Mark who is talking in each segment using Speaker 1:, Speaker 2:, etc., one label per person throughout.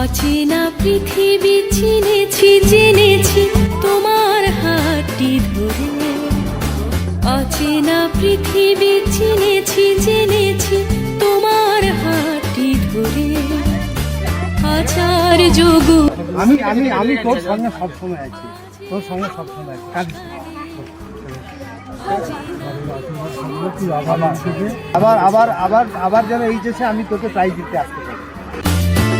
Speaker 1: অচেনা পৃথিবী চিনেছি, জেনেছি তোমার হাতটি ধরে। অচেনা পৃথিবী চিনেছি, জেনেছি তোমার হাতটি ধরে। আচার যোগ।
Speaker 2: আমি আমি আমি তোর সঙ্গে সব সময় আছি। তোর সঙ্গে সবসময় আছি। কাঁদিস আবার আবার আবার আবার যেন এইচএসে আমি তোকে প্রাইজ দিতে আসতে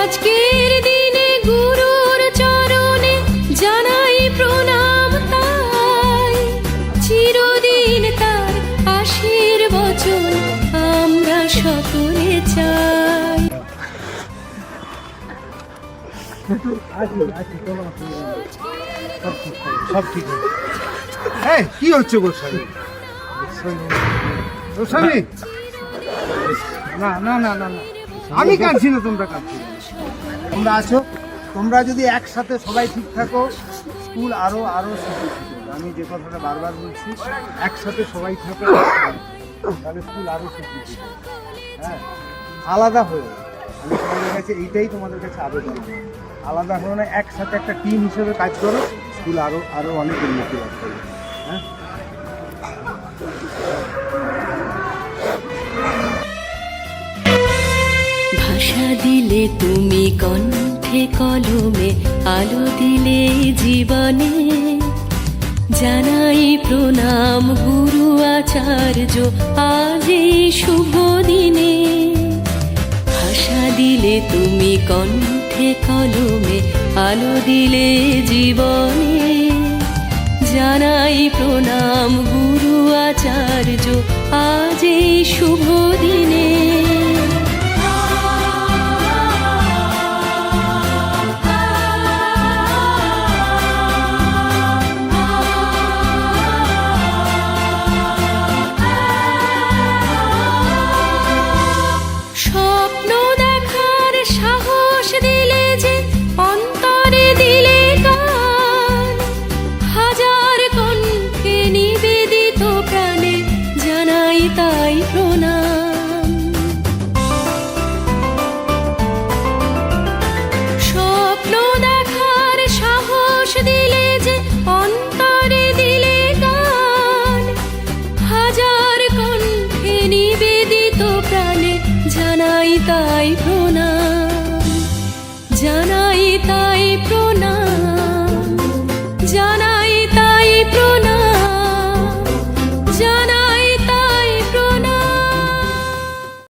Speaker 1: আজকের দিনে গুরুর চরণে জানাই প্রণাম তাই। চিরদিন তার আশীর্বচন আমরা সকলে চাই।
Speaker 2: সব ঠিক এই, কি হচ্ছে গোস্বামী? গোস্বামী? না না না না না। আমি কাঁদছি না, তোমরা কাঁদছি। তোমরা আছো? তোমরা যদি একসাথে সবাই ঠিক থাকো, স্কুল আরও আরও সুন্দর আমি যে কথাটা বারবার বলছি, একসাথে সবাই থাকো, তাহলে স্কুল আরও সুন্দর হ্যাঁ? আলাদা হয়ে আমি তোমাদের কাছে এইটাই তোমাদের কাছে আবেদন আলাদা হয়ে না, একসাথে একটা টিম হিসেবে কাজ করো, স্কুল আরও আরও অনেক উন্নতি লাভ করবে হ্যাঁ?
Speaker 1: ভাষা দিলে তুমি কণ্ঠে কলমে আলো দিলে জীবনে। জানাই প্রণাম গুরু আচার্য, আজ শুভ দিনে। ভাষা দিলে তুমি কণ্ঠে কলমে আলো দিলে জীবনে। জানাই প্রণাম গুরু আচার্য, আজ শুভ তাই প্রণাম। জানা